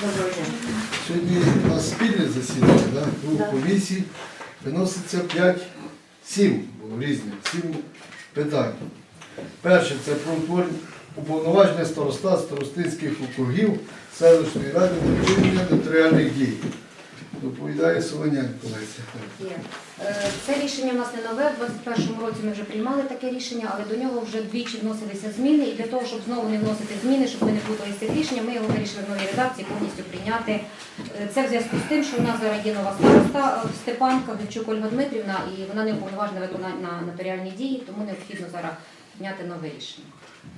Доброго дня. Сьогодні у нас спільне засідання, да? двох Да. комісій. Виноситься 5, 7 різних, 7 питань. Перше це про уповноваження староста старостинських округів селищної ради на вчинення нотаріальних дій. Доповідає Солонянко Леся. Е, Це рішення в нас не нове. В 2021 році ми вже приймали таке рішення, але до нього вже двічі вносилися зміни. І для того, щоб знову не вносити зміни, щоб ми не плутали цих рішення, ми його вирішили в новій редакції повністю прийняти. Е, Це в зв'язку з тим, що у нас зараз є нова староста е, Степанка Грищук Ольга Дмитрівна, і вона не уповноважена виконати на нотаріальні дії, тому необхідно зараз прийняти нове рішення.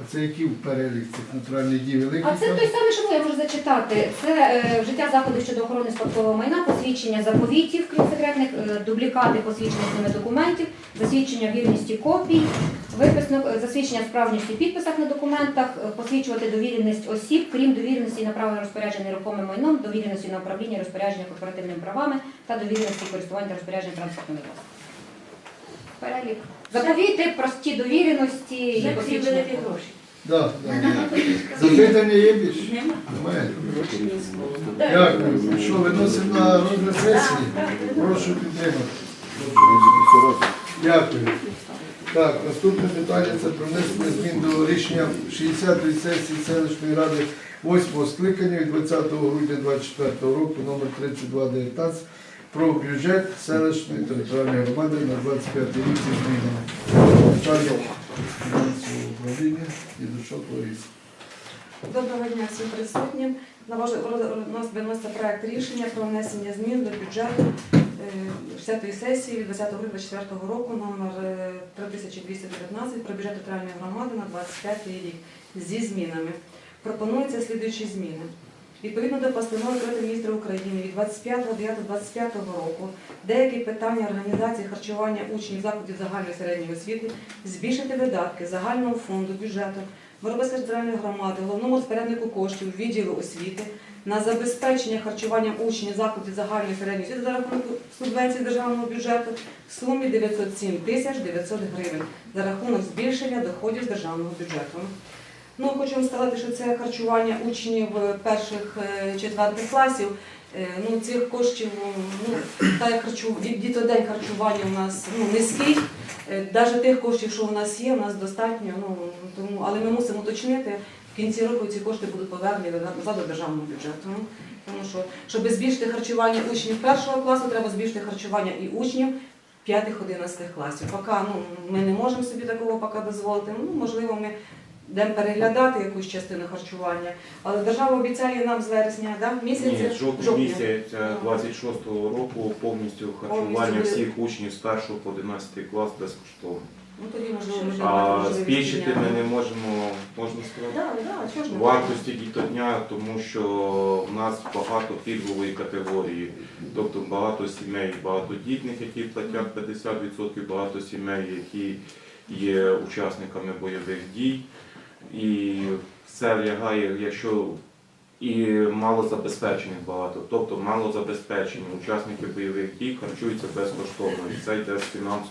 А це які перелік цих нотаріальних дій великих? А це той самий, що я можу зачитати. Це е, вжиття заходів щодо охорони спадкового майна, посвідчення заповітів, крім секретних, е, дублікати посвідчених документів, засвідчення вірності копій, виписано е, засвідчення справжності підписах на документах, е, посвідчувати довіреність осіб, крім довіреності на право розпорядження нерухомим майном, довіреності на управління розпорядження корпоративними правами та довіреності користування та розпорядження транспортними засобами. Перелік. Заповіти, прості довіреності і всі великі гроші. Да. Запитання є більше? Нема. Немає. Дякую. Що, виносимо на розгляд сесії? Прошу підтримати. Дякую. Так, наступне питання це про внесення змін до рішення 60-ї сесії селищної ради 8-го скликання від 20 грудня 2024 року номер 3219 про бюджет селищної територіальної громади на 25 рік. Начальник фінансового управління і Лариса. Доброго дня всім присутнім. На ваш нас виноситься проект рішення про внесення змін до бюджету е, 60-ї сесії від 20 грудня 2024 року номер е, 3219 про бюджет територіальної громади на 25 рік зі змінами. Пропонуються слідуючі зміни. Відповідно до постанови Кабінету міністрів України від 25.09.25 року деякі питання організації харчування учнів закладів загальної середньої освіти збільшити видатки загального фонду бюджету Воробецької центральної громади, головному розпоряднику коштів відділу освіти на забезпечення харчуванням учнів закладів загальної середньої освіти за рахунок субвенції державного бюджету в сумі 907 тисяч 900 гривень за рахунок збільшення доходів з державного бюджету. Ну, хочу сказати, що це харчування учнів е, перших е, класів. Е, Ну, цих коштів, ну, та харчу, дітодень харчування у нас ну, низький. Навіть тих коштів, що у нас є, у нас достатньо. Ну, тому, але ми мусимо уточнити, в кінці року ці кошти будуть повернені назад до державного бюджету. Ну, Тому що, щоб збільшити харчування учнів першого класу, треба збільшити харчування і учнів 5-11 класів. Поки ну, ми не можемо собі такого поки дозволити. Ну, можливо, ми йдемо переглядати якусь частину харчування. Але держава обіцяє нам з вересня да, місяця. Ні, жовтня жовтня. місяця 26-го року повністю харчування буде. всіх учнів з 1 по 11 клас безкоштовно. Ну, тоді, можливо, ми А можливість збільшити ми не можемо, можна сказати, Да, да, чого ж не вартості дітодня, тому що в нас багато пільгової категорії. Тобто багато сімей багатодітних, які платять 50%, багато сімей, які є учасниками бойових дій. І все лягає, якщо і малозабезпечених багато. Тобто малозабезпечені учасники бойових дій харчуються безкоштовно. І це йде з фінанс,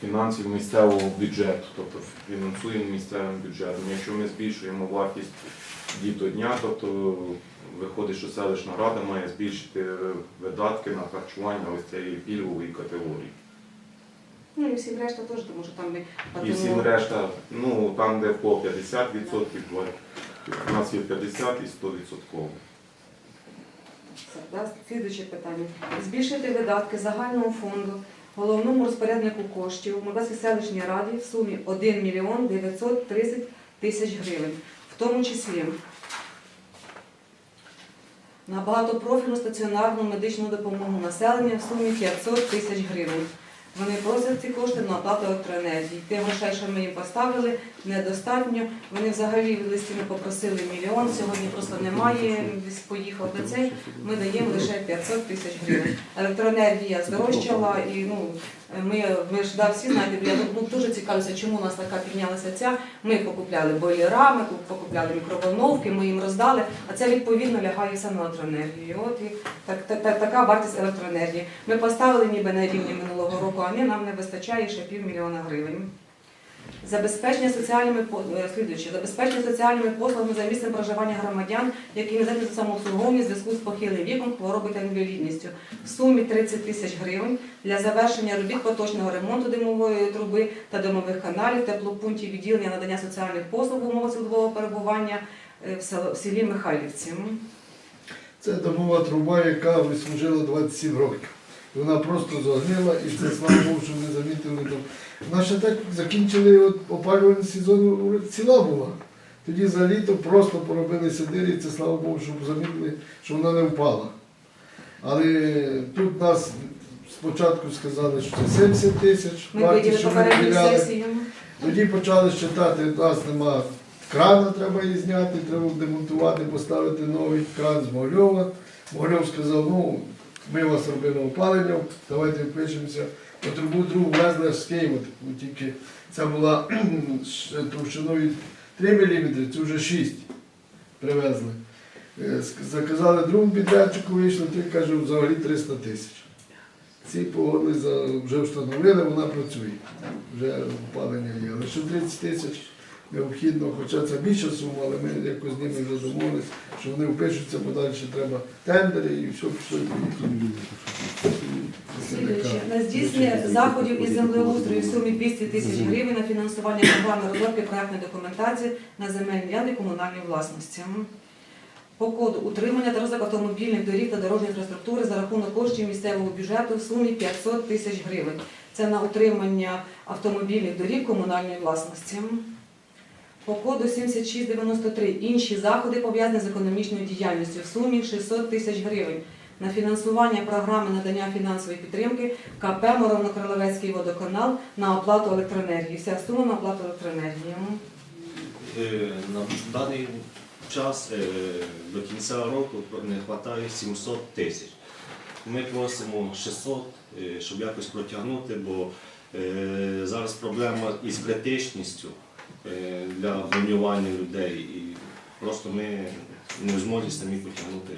фінансів місцевого бюджету, тобто фінансуємо місцевим бюджетом. Якщо ми збільшуємо вартість дітодня, тобто виходить, що селищна рада має збільшити видатки на харчування ось цієї пільгової категорії. Ну і всім решта теж, тому що там ми І всім решта, ну там, де по 50%, у нас є 50 і 100%. Все, да? Слідуюче питання. Збільшити видатки загального фонду головному розпоряднику коштів Молдавській селищній раді в сумі 1 мільйон 930 тисяч гривень, в тому числі на багатопрофільну стаціонарну медичну допомогу населення в сумі 500 тисяч гривень. Вони просять ці кошти на оплату електроенергії. Тих грошей, що ми їм поставили, недостатньо. Вони взагалі в листі ми попросили мільйон, сьогодні просто немає, поїхав до цей. Ми даємо лише 500 тисяч гривень. Електроенергія здорожчала і ну, ми, ми ж да, всі знаєте, я ну, дуже цікавлюся, чому у нас така піднялася ця. Ми покупляли бойлера, ми покупляли мікроволновки, ми їм роздали, а це відповідно лягає все на електроенергію. От і так, та- та- така вартість електроенергії. Ми поставили ніби на рівні минулого року, а нам не вистачає ще півмільйона гривень. Забезпечення соціальними е, забезпечення соціальними послугами за місцем проживання громадян, які не займаються самообслуговуванням в зв'язку з похилим віком, хворобою та інвалідністю в сумі 30 тисяч гривень для завершення робіт поточного ремонту димової труби та димових каналів, теплопунктів відділення надання соціальних послуг в умовах цілодобового перебування е, в селі Михайлівці. Це домова труба, яка вислужила 27 років. І Вона просто загнила, і це слава Богу, що не замітили. Вона ще так закінчили от опалювальний сезон, ціла була. Тоді за літо просто поробили сидирі, і це слава Богу, щоб замітили, що вона не впала. Але тут нас спочатку сказали, що це 70 тисяч, що ми виділяли. Тоді почали считати, у нас нема крана, треба її зняти, треба демонтувати, поставити новий кран з Могильова. Могильов сказав, ну, ми вас робимо опалення, давайте впишемося. По трубу другу везли з Києва, тільки ця була товщиною 3 мм, це вже 6 привезли. Е, Заказали другому підрядчику, вийшло, той каже, взагалі 300 тисяч. Ці погоди вже встановили, вона працює. Вже опалення є. Ще 30 тисяч необхідно, хоча це більша сума, але ми якось з ними вже домовились, що вони впишуться, бо далі треба тендери і все пішло. На здійснення заходів із землеустрою в сумі 200 тисяч гривень на фінансування програми розробки проектної документації на земельні ділянки комунальної власності. По коду утримання та розвиток автомобільних доріг та дорожньої інфраструктури за рахунок коштів місцевого бюджету в сумі 500 тисяч гривень. Це на утримання автомобільних доріг комунальної власності. По коду 7693 інші заходи пов'язані з економічною діяльністю в сумі 600 тисяч гривень на фінансування програми надання фінансової підтримки КП Моровно-Кролевецький водоканал на оплату електроенергії. Вся сума на оплату електроенергії. Е, На даний час е, до кінця року не вистачає 700 тисяч. Ми просимо 600, е, щоб якось протягнути, бо зараз проблема із критичністю для бронювання людей. І просто ми не в змозі самі потягнути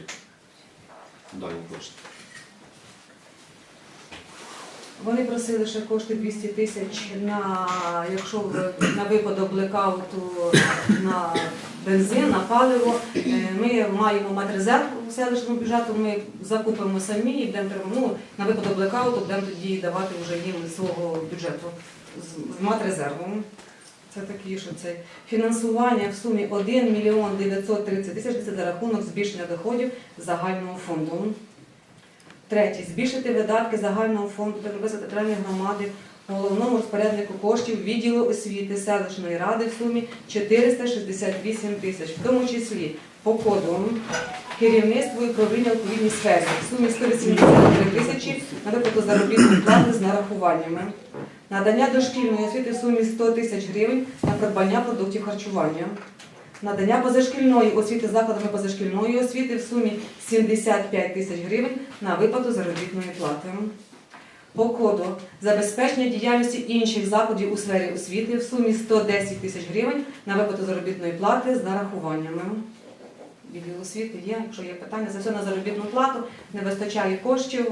дані кошти. Вони просили ще кошти 200 тисяч на якщо на випадок блекауту на бензин, на паливо. Е, Ми маємо мати резерв у селищному бюджету, ми закупимо самі і будемо ну, на випадок блекауту будемо тоді давати вже їм свого бюджету з- з мат резервом. Це такі, що це фінансування в сумі 1 мільйон 930 тисяч це за рахунок збільшення доходів загального фонду. Третє. Збільшити видатки загального фонду Тернопільської територіальної громади головному розпоряднику коштів відділу освіти селищної ради в сумі 468 тисяч, в тому числі по коду керівництву і управління у сфері в сумі 183 тисячі на виплату заробітної плати з нарахуваннями. Надання дошкільної освіти в сумі 100 тисяч гривень на придбання продуктів харчування. Надання позашкільної освіти закладами позашкільної освіти в сумі 75 тисяч гривень на виплату заробітної плати. По коду забезпечення діяльності інших закладів у сфері освіти в сумі 110 тисяч гривень на виплату заробітної плати з нарахуваннями. Відділ освіти є, якщо є питання, за все на заробітну плату, не вистачає коштів.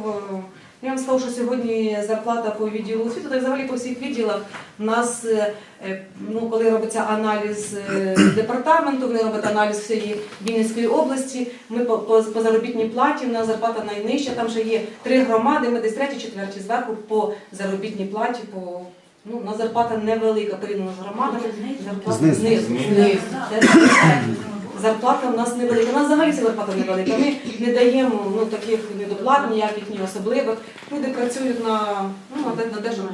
Е, Я вам скажу, що сьогодні зарплата по відділу освіти, та й взагалі по всіх відділах у нас, е, е, ну, коли робиться аналіз е, департаменту, вони роблять аналіз всієї Вінницької області. Ми по, по, по заробітній платі, у нас зарплата найнижча, там ще є три громади, ми десь треті, четверті зверху по заробітній платі. По, ну, у нас зарплата невелика порівняно з громадами. Зарплата. Знизу. Зарплата в нас невелика. У нас взагалі вся зарплата невелика. Ми не даємо ну, таких недоплат, ніяких ні особливих. Люди працюють на, ну,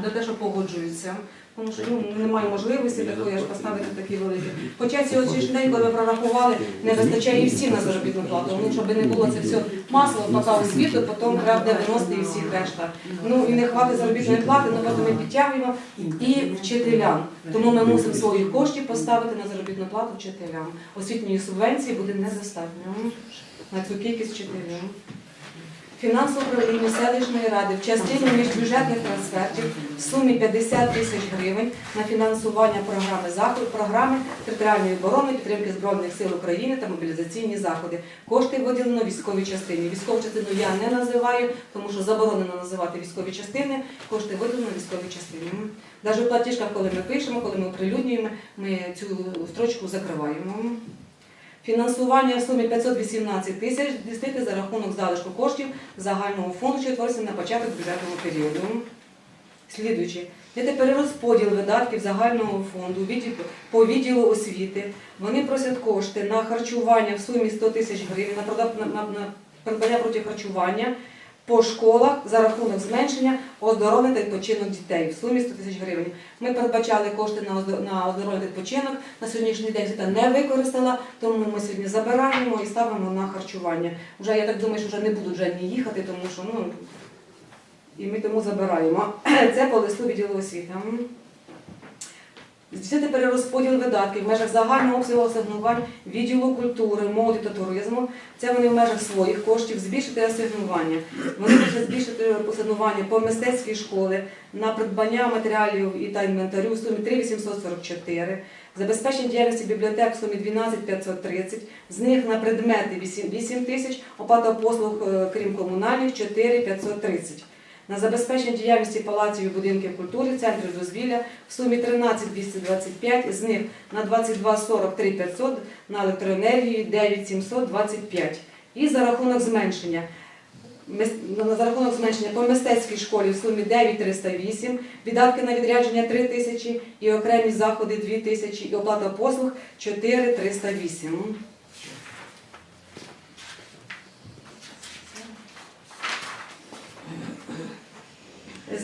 на те, що погоджуються. Тому що ну, немає можливості такої аж поставити такі великі. Хоча сьогоднішній день, коли ми прорахували, не вистачає і всім на заробітну плату. Ну, щоб не було це все масово, поки освіту, потім треба буде виносити і всіх решта. Ну і не хватить заробітної плати, ну потім ми підтягуємо і вчителям. Тому ми мусимо своїх коштів поставити на заробітну плату вчителям. Освітньої субвенції буде недостатньо на цю кількість вчителів. Фінансове управління селищної ради в частині міжбюджетних трансфертів в сумі 50 тисяч гривень на фінансування програми заходу, програми територіальної оборони, підтримки Збройних сил України та мобілізаційні заходи. Кошти виділено військовій частині. Військову частину я не називаю, тому що заборонено називати військові частини. Кошти виділено військовій частині. Навіть в платіжках, коли ми пишемо, коли ми оприлюднюємо, ми цю строчку закриваємо. Фінансування в сумі 518 тисяч здійснити за рахунок залишку коштів загального фонду, що утворився на початок бюджетного періоду. Слідуючи, це перерозподіл видатків загального фонду по відділу освіти. Вони просять кошти на харчування в сумі 100 тисяч гривень, на придбання проти харчування по школах за рахунок зменшення оздоровлення та відпочинок дітей в сумі 100 тисяч гривень. Ми передбачали кошти на оздо- оздоровлення відпочинок. На сьогоднішній день це не використала, тому ми сьогодні забираємо і ставимо на харчування. Вже я так думаю, що вже не будуть жодні їхати, тому що ну і ми тому забираємо. Це по листу відділу освіти. Здійснити перерозподіл видатків в межах загального обсягу асигнувань відділу культури, молоді та туризму. Це вони в межах своїх коштів збільшити асигнування. Вони хочуть збільшити асигнування по мистецькій школі на придбання матеріалів і та інвентарю в сумі 3 Забезпечення діяльності бібліотек в сумі 12 530, з них на предмети 8, 8 тисяч, оплата послуг, е, крім комунальних, 4 530. На забезпечення діяльності палаців і будинків культури, центрів дозвілля в сумі 13 225, з них на 22 43 500, на електроенергію 9 725. І за рахунок зменшення за рахунок зменшення по мистецькій школі в сумі 9 308, віддатки на відрядження 3 тисячі і окремі заходи 2 тисячі і оплата послуг 4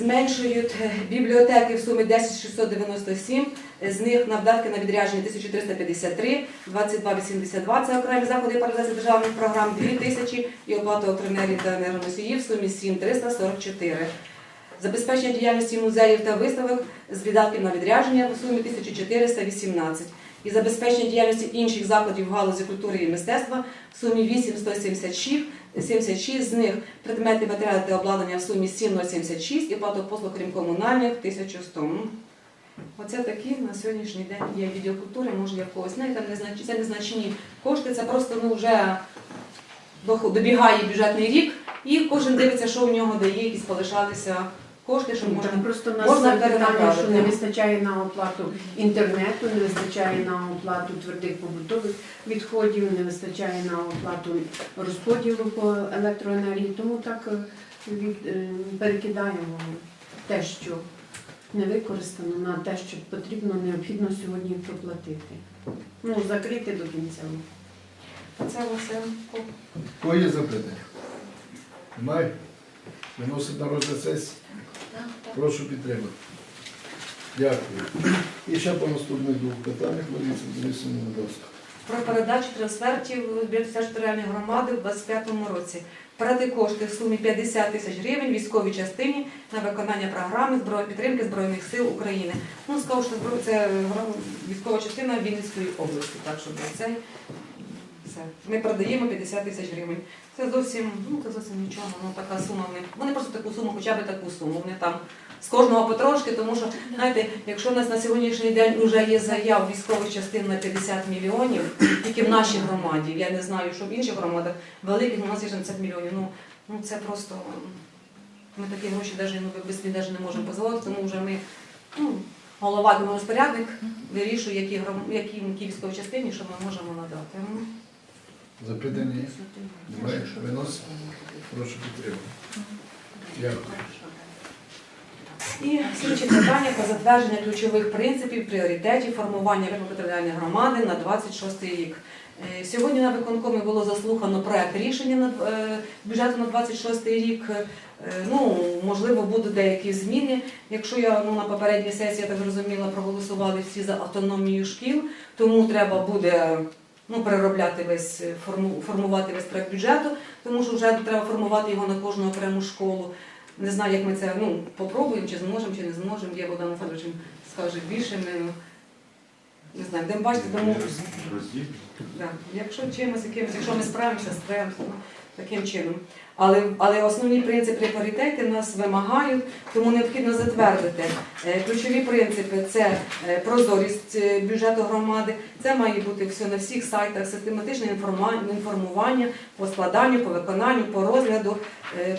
Зменшують е, бібліотеки в сумі 10 697, з них на видатки на відрядження 1353, 2282 це окремі заходи реалізації державних програм, 2000 і оплата електроенергії та енергоносіїв в сумі 7344. Забезпечення діяльності музеїв та виставок з видатків на відрядження в сумі 1418 і забезпечення діяльності інших закладів галузі культури і мистецтва в сумі 8176, 76, з них предмети матеріали та обладнання в сумі 7076 і оплата послуг крім комунальних 1100. Оце такі на сьогоднішній день є відеокультури, може я когось знаю, там незнач... це незначні кошти, це просто ну, вже добігає бюджетний рік, і кожен дивиться, що в нього дає, якісь полишалися кошти, що можна. Там просто нас можна питання, що не вистачає на оплату інтернету, не вистачає на оплату твердих побутових відходів, не вистачає на оплату розподілу по електроенергії. Тому так е, від, е, перекидаємо те, що не використано, на те, що потрібно, необхідно сьогодні проплатити. Ну, закрити до кінця. Це все. Кого є запитання? Немає? Виносить на розгляд сесії? Прошу підтримати. Дякую. І ще по наступних двох питаннях, Лариса Денисовна, будь. Про передачу трансфертів територіальної громади в 2025 році. Передати кошти в сумі 50 тисяч гривень військовій частині на виконання програми зброї підтримки Збройних сил України. Ну, скажу, що це військова частина Вінницької області, так щоб це все. Ми передаємо 50 тисяч гривень. Це зовсім, ну це зовсім нічого, ну така сума. Вони, вони просто таку суму, хоча б таку суму. Вони там з кожного потрошки, тому що, знаєте, якщо у нас на сьогоднішній день вже є заяв військових частин на 50 мільйонів, тільки в нашій громаді, я не знаю, що в інших громадах великих у нас є 60 мільйонів. Ну, ну це просто ми такі гроші навіть ну, без слід навіть не можемо дозволити, тому вже ми ну, голова розпорядник вирішує, які, які військові частині, що ми можемо надати. Запитання? Немає? Виносить? Прошу підтримати. Дякую. І слідче питання про затвердження ключових принципів, пріоритетів формування територіальної громади на 26 рік. Е, Сьогодні на виконкомі було заслухано проект рішення на е, бюджету на 26 рік. Е, Ну, можливо, будуть деякі зміни. Якщо я ну, на попередній сесії, я так зрозуміла, проголосували всі за автономію шкіл, тому треба буде ну, переробляти весь е, форму, формувати весь проект бюджету, тому що вже треба формувати його на кожну окрему школу. Не знаю, як ми це ну, попробуємо, чи зможемо, чи не зможемо. Я Богдан Федорович скаже більше. Ми не знаю, будемо бачити, тому да, якщо чимось, якимось, якщо ми справимося, справимося. Ну, таким чином. Але, але основні принципи паритети нас вимагають, тому необхідно затвердити. Е, Ключові принципи це е, прозорість е, бюджету громади, це має бути все на всіх сайтах, систематичне інформування по складанню, по виконанню, по розгляду.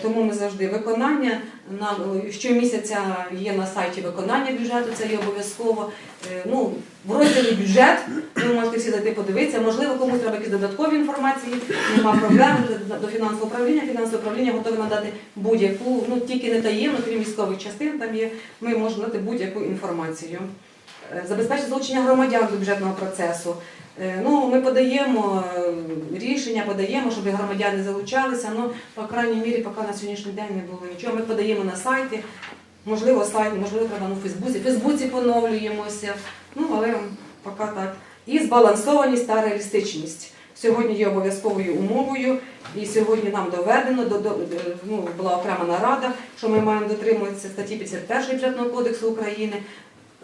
Тому ми завжди виконання на щомісяця є на сайті виконання бюджету, це є обов'язково. Е, Ну, в розділі бюджет ви можете всі зайти подивитися. Можливо, комусь треба якісь додаткові інформації, нема проблем до- до фінансового управління. Фінансове управління готове надати будь-яку, ну тільки не таємно, крім військових частин. Там є. Ми можемо дати будь-яку інформацію. Е, Забезпечити залучення громадян до бюджетного процесу. Е, Ну, ми подаємо е, рішення, подаємо, щоб громадяни залучалися. Ну, по крайній мірі, поки на сьогоднішній день не було нічого. Ми подаємо на сайті. Можливо, сайт, можливо, треба на Фейсбуці. В Фейсбуці поновлюємося. Ну, але поки так. І збалансованість та реалістичність. Сьогодні є обов'язковою умовою, і сьогодні нам доведено, до, до, ну, була окрема нарада, що ми маємо дотримуватися статті 51 бюджетного кодексу України,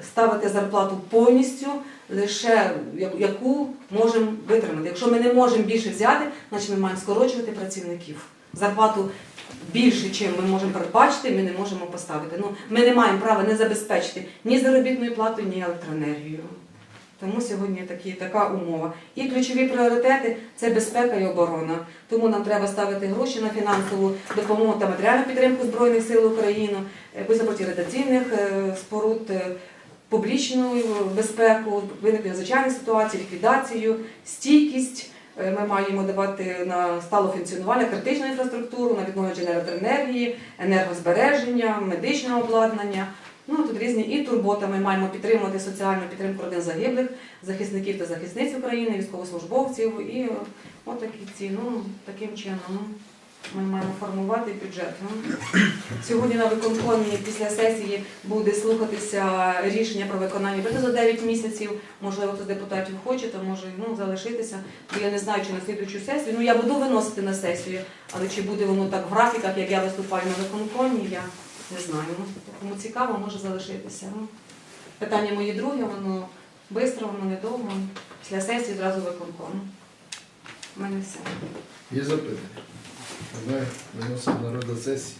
ставити зарплату повністю, лише яку можемо витримати. Якщо ми не можемо більше взяти, значить ми маємо скорочувати працівників. Зарплату більше, чим ми можемо передбачити, ми не можемо поставити. Ну, ми не маємо права не забезпечити ні заробітною платою, ні електроенергією. Тому сьогодні такі, така умова. І ключові пріоритети це безпека і оборона. Тому нам треба ставити гроші на фінансову допомогу та матеріальну підтримку Збройних сил України, редакційних е, споруд, е, публічну безпеку, виникнення звичайних ситуацій, ліквідацію, стійкість. Е, Ми маємо давати на стале функціонування критичну інфраструктуру, на відновлення електроенергії, енергозбереження, медичне обладнання. Ну тут різні і турбота. Ми маємо підтримувати соціальну підтримку родин загиблих, захисників та захисниць України, військовослужбовців. І е, от такі ці. Ну таким чином ми маємо формувати бюджет. Ну, Сьогодні на виконкомі після сесії буде слухатися рішення про виконання бюджету за 9 місяців. Можливо, хтось з депутатів хоче, то може ну, залишитися. Бо я не знаю, чи на слідуючу сесію. Ну я буду виносити на сесію, але чи буде воно так в графіках, як я виступаю на виконкомі, я не знаю. Ну, кому цікаво, може залишитися. Ну, питання мої друге, воно швидко, воно недовго. Після сесії зразу виконком. У мене все. Є запитання? Немає. Виносимо на розгляд сесії.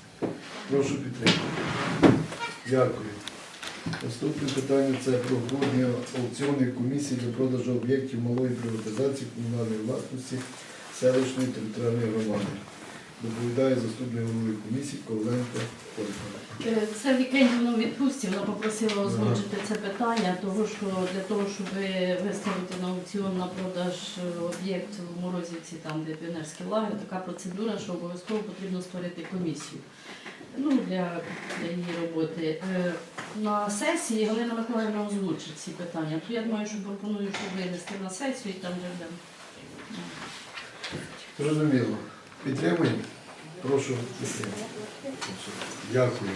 Прошу підтримати. Дякую. Наступне питання це про грудня аукціонної комісії для продажу об'єктів малої приватизації комунальної власності селищної територіальної громади. Доповідає заступник голови комісії Коваленко Ольга. Е, Це вікендівну відпустці, вона попросила озвучити це питання, того що для того, щоб виставити на аукціон на продаж е, об'єкт в Морозівці, там де піонерський лагер, така процедура, що обов'язково потрібно створити комісію. Ну, для, для її роботи. Е, На сесії Галина Миколаївна озвучить ці питання. То я думаю, що пропоную, щоб винести на сесію і там вже. Зрозуміло. Підтримуємо? Прошу підтримати. Дякую.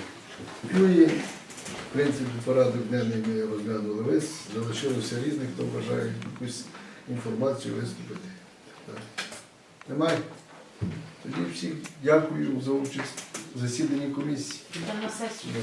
Ну і, в принципі, порядок денний ми розглянули весь. Залишилося різних, хто бажає якусь інформацію виступити. Так. Немає? Тоді всіх дякую за участь в засіданні комісії. Йдемо на сесію.